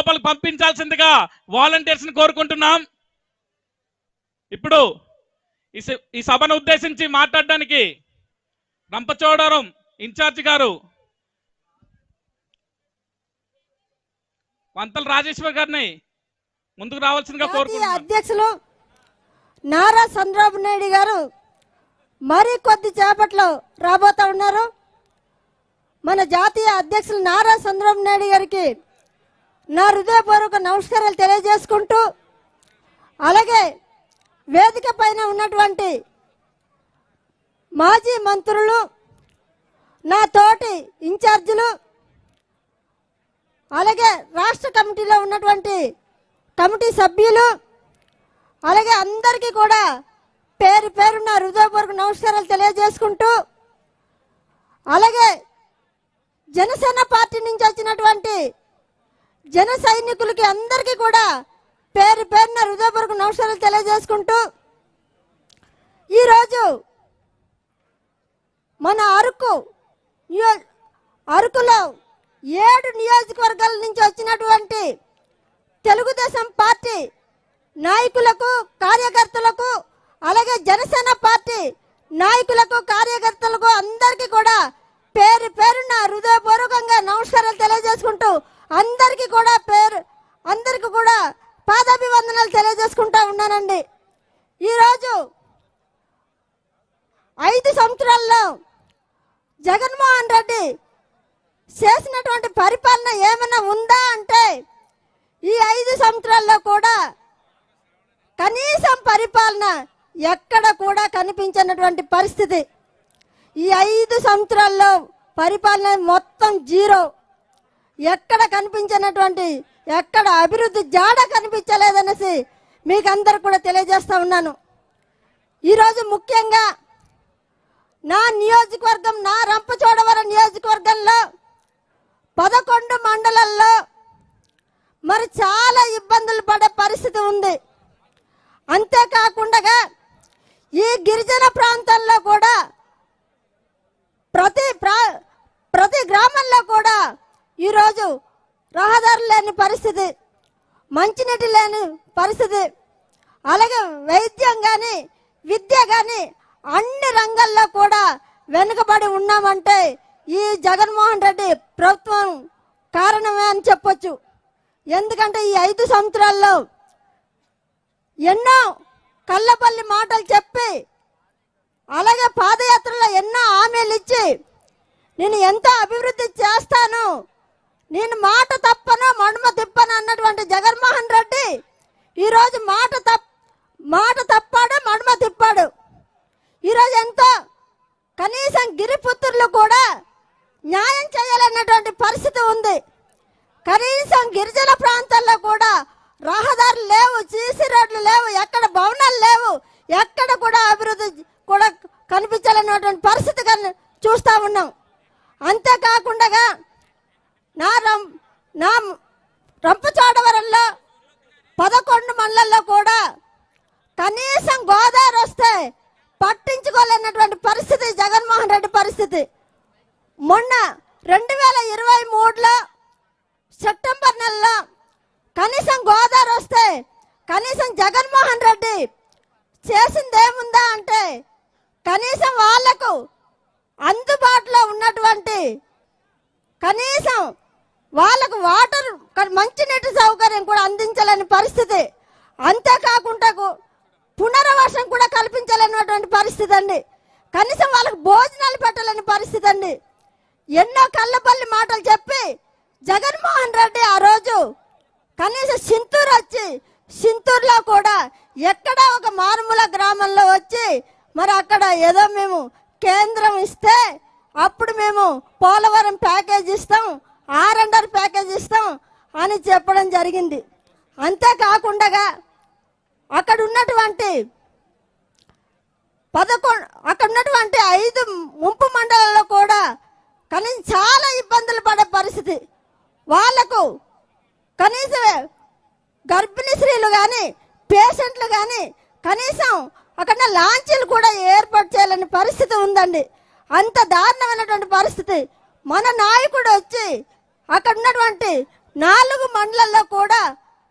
లోపలికి పంపించాల్సిందిగా వాలంటీర్స్ని కోరుకుంటున్నాం. ఇప్పుడు ఈ సభను ఉద్దేశించి మాట్లాడడానికి రంపచోడవరం ఇన్ఛార్జ్ గారు వంతల రాజేశ్వర్ గారిని ముందుకు రావాల్సిందిగా కోరుకుంటున్నాం. అధ్యక్షులు నారా చంద్రబాబు నాయుడు గారు మరి కొద్ది చేపట్లో రాబోతా ఉన్నారు. మన జాతీయ అధ్యక్షులు నారా చంద్రబాబు నాయుడు గారికి నా హృదయపూర్వక నమస్కారాలు తెలియజేసుకుంటూ అలాగే వేదిక పైన ఉన్నటువంటి మాజీ మంత్రులు నా తోటి ఇన్ఛార్జీలు అలాగే రాష్ట్ర కమిటీలో ఉన్నటువంటి కమిటీ సభ్యులు అలాగే అందరికీ కూడా పేరు పేరున్న హృదయపూర్వక నమస్కారాలు తెలియజేసుకుంటూ అలాగే జనసేన పార్టీ నుంచి జన సైనికులకి అందరికీ కూడా పేరు పేరున హృదయపూర్వక నమస్కారాలు తెలియజేసుకుంటూ ఈరోజు మన అరకు అరకులో ఏడు నియోజకవర్గాల నుంచి వచ్చినటువంటి తెలుగుదేశం పార్టీ నాయకులకు కార్యకర్తలకు అలాగే జనసేన పార్టీ నాయకులకు కార్యకర్తలకు అందరికీ కూడా పేరు పేరున హృదయపూర్వకంగా నమస్కారాలు తెలియజేసుకుంటూ అందరికీ కూడా పేరు అందరికీ కూడా పాదాభివందనాలు తెలియజేసుకుంటా ఉన్నానండి. ఈరోజు ఐదు సంవత్సరాల్లో జగన్మోహన్ రెడ్డి చేసినటువంటి పరిపాలన ఏమైనా ఉందా అంటే ఈ ఐదు సంవత్సరాల్లో కూడా కనీసం పరిపాలన ఎక్కడ కూడా కనిపించినటువంటి పరిస్థితి. ఈ ఐదు సంవత్సరాల్లో పరిపాలన మొత్తం జీరో. ఎక్కడ కనిపించినటువంటి ఎక్కడ అభివృద్ధి జాడ కనిపించలేదనేసి మీకు అందరు కూడా తెలియజేస్తూ ఉన్నాను. ఈరోజు ముఖ్యంగా నా నియోజకవర్గం నా రంపచోడవరం నియోజకవర్గంలో పదకొండు మండలాల్లో మరి చాలా ఇబ్బందులు పడే పరిస్థితి ఉంది. అంతేకాకుండా ఈ గిరిజన ప్రాంతంలో కూడా ప్రతి ప్రా ప్రతి గ్రామంలో కూడా ఈరోజు రహదారులు లేని పరిస్థితి మంచినీటి లేని పరిస్థితి అలాగే వైద్యం కానీ విద్య కానీ అన్ని రంగాల్లో కూడా వెనుకబడి ఉన్నామంటే ఈ జగన్మోహన్ రెడ్డి ప్రభుత్వం కారణమే అని చెప్పొచ్చు. ఎందుకంటే ఈ ఐదు సంవత్సరాల్లో ఎన్నో కళ్ళపల్లి మాటలు చెప్పి అలాగే పాదయాత్రలో ఎన్నో హామీలు ఇచ్చి నేను ఎంత అభివృద్ధి చేస్తాను నేను మాట తప్పను మడుమ తిప్పను అన్నటువంటి జగన్మోహన్ రెడ్డి ఈరోజు మాట తప్ప మాట తప్పాడు మడుమ తిప్పాడు. ఈరోజు ఎంతో కనీసం గిరిపుత్రులు కూడా న్యాయం చేయాలన్నటువంటి పరిస్థితి ఉంది. కనీసం గిరిజన ప్రాంతాల్లో కూడా రహదారులు లేవు సీసీ రోడ్లు లేవు ఎక్కడ భవనాలు లేవు ఎక్కడ కూడా అభివృద్ధి కూడా కనిపించాలన్నటువంటి పరిస్థితి కన్- చూస్తా ఉన్నాం. అంతేకాకుండా నా రంపచోడవరంలో పదకొండు మండలాల్లో కూడా కనీసం గోదావరి వస్తే పట్టించుకోలేనటువంటి పరిస్థితి జగన్మోహన్ రెడ్డి పరిస్థితి. మొన్న రెండు వేల ఇరవై మూడులో సెప్టెంబర్ నెలలో కనీసం గోదావరి వస్తే కనీసం జగన్మోహన్ రెడ్డి చేసిందేముందా అంటే కనీసం వాళ్ళకు అందుబాటులో ఉన్నటువంటి కనీసం వాళ్ళకు వాటర్ మంచి మంచినీటి సౌకర్యం కూడా అందించలేని పరిస్థితి. అంతేకాకుండా పునర్వాసం కూడా కల్పించలేనటువంటి పరిస్థితి అండి. కనీసం వాళ్ళకు భోజనాలు పెట్టలేని పరిస్థితి అండి. ఎన్నో కళ్ళబల్లి మాటలు చెప్పి జగన్మోహన్ రెడ్డి ఆ రోజు కనీసం సింతూరు వచ్చి సింతూరులో కూడా ఎక్కడ ఒక మారుమూల గ్రామంలో వచ్చి మరి అక్కడ ఏదో మేము కేంద్రం ఇస్తే అప్పుడు మేము పోలవరం ప్యాకేజ్ ఇస్తాం ఆర్ అండర్ ప్యాకేజ్ ఇస్తాం అని చెప్పడం జరిగింది. అంతేకాకుండా అక్కడ ఉన్నటువంటి పదకొండు అక్కడ ఉన్నటువంటి ఐదు ముంపు మండలాల్లో కూడా కనీసం చాలా ఇబ్బందులు పడే పరిస్థితి. వాళ్ళకు కనీసం గర్భిణీ స్త్రీలు కానీ పేషెంట్లు కానీ కనీసం అక్కడ లాంచీలు కూడా ఏర్పాటు చేయాలని పరిస్థితి ఉందండి. అంత దారుణమైనటువంటి పరిస్థితి. మన నాయకుడు వచ్చి అక్కడ ఉన్నటువంటి నాలుగు మండలాల్లో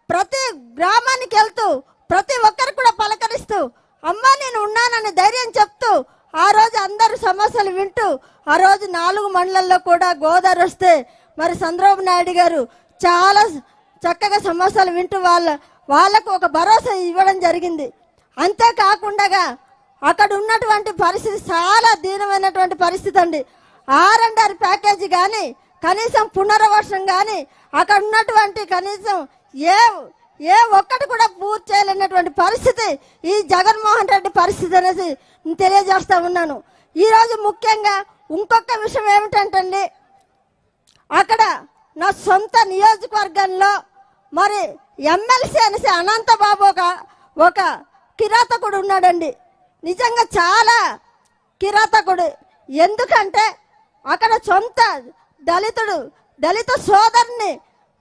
ప్రతి గ్రామానికి వెళ్తూ ప్రతి ఒక్కరు కూడా పలకరిస్తూ అమ్మ నేను ఉన్నానని ధైర్యం చెప్తూ ఆ రోజు అందరు సమస్యలు వింటూ ఆ రోజు నాలుగు మండలాల్లో కూడా గోదావరి వస్తే మరి చంద్రబాబు నాయుడు గారు చాలా చక్కగా సమస్యలు వింటూ వాళ్ళ వాళ్ళకు ఒక భరోసా ఇవ్వడం జరిగింది. అంతేకాకుండా అక్కడ ఉన్నటువంటి పరిస్థితి చాలా దీనమైనటువంటి పరిస్థితి అండి. ఆర్ అండ్ ఆర్ ప్యాకేజీ కానీ కనీసం పునర్వసనం కానీ అక్కడ ఉన్నటువంటి కనీసం ఏ ఏ ఒక్కటి కూడా పూర్తి చేయలేనటువంటి పరిస్థితి ఈ జగన్మోహన్ రెడ్డి పరిస్థితి అనేసి నేను తెలియజేస్తా ఉన్నాను. ఈరోజు ముఖ్యంగా ఇంకొక విషయం ఏమిటంటండి అక్కడ నా సొంత నియోజకవర్గంలో మరి ఎమ్మెల్సీ అనేసి అనంతబాబు ఒక ఒక కిరాతకుడు ఉన్నాడండి. నిజంగా చాలా కిరాతకుడు. ఎందుకంటే అక్కడ సొంత దళితుడు దళిత సోదరుని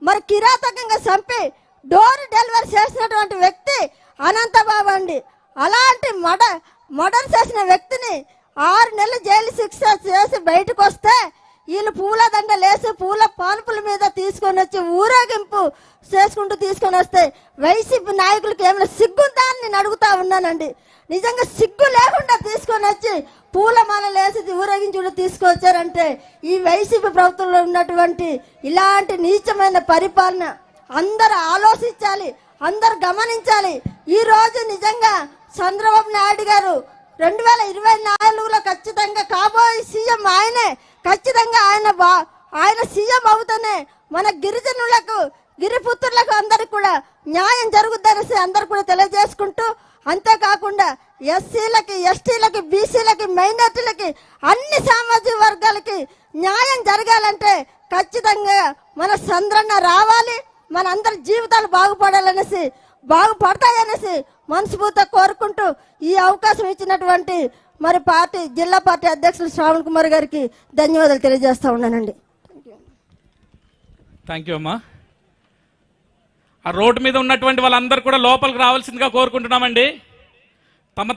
మరి కిరాతకంగా చంపి డోర్ డెలివరీ చేసినటువంటి వ్యక్తి అనంతబాబు అండి. అలాంటి మడ మర్డర్ చేసిన వ్యక్తిని ఆరు నెలలు జైలు శిక్ష చేసి బయటకు వస్తే వీళ్ళు పూల దండ లేసి పూల పానుపుల మీద తీసుకొని వచ్చి ఊరేగింపు చేసుకుంటూ తీసుకొని వస్తే వైసీపీ నాయకులకి ఏమైనా సిగ్గుందా అని నేను అడుగుతా ఉన్నానండి. నిజంగా సిగ్గు లేకుండా తీసుకొని వచ్చి పూలమాల లేసి ఊరేగించుడు తీసుకొచ్చారంటే ఈ వైసీపీ ప్రభుత్వంలో ఉన్నటువంటి ఇలాంటి నీచమైన పరిపాలన అందరూ ఆలోచించాలి అందరు గమనించాలి. ఈ రోజు నిజంగా చంద్రబాబు నాయుడు గారు రెండు వేల ఇరవై నాలుగులో ఖచ్చితంగా కాబోయే సీఎం ఆయనే. ఖచ్చితంగా ఆయన బా ఆయన సీఎం అవుతూనే మన గిరిజనులకు గిరిపుత్రులకు అందరికి కూడా న్యాయం జరుగుద్దనేసి అందరు కూడా తెలియజేసుకుంటూ అంతేకాకుండా ఎస్సీలకి ఎస్టీలకి బీసీలకి మైనార్టీలకి అన్ని సామాజిక వర్గాలకి న్యాయం జరగాలంటే ఖచ్చితంగా మన చంద్రన్న రావాలి మన అందరి జీవితాలు బాగుపడాలనేసి బాగుపడతాయనేసి మనస్ఫూర్తిగా కోరుకుంటూ ఈ అవకాశం ఇచ్చినటువంటి మరి పార్టీ జిల్లా పార్టీ అధ్యక్షులు శ్రావణ్ కుమార్ గారికి ధన్యవాదాలు తెలియజేస్తా ఉన్నానండి. థ్యాంక్ యూ అమ్మా. ఆ రోడ్డు మీద ఉన్నటువంటి వాళ్ళందరూ కూడా లోపలికి రావాల్సిందిగా కోరుకుంటున్నామండి.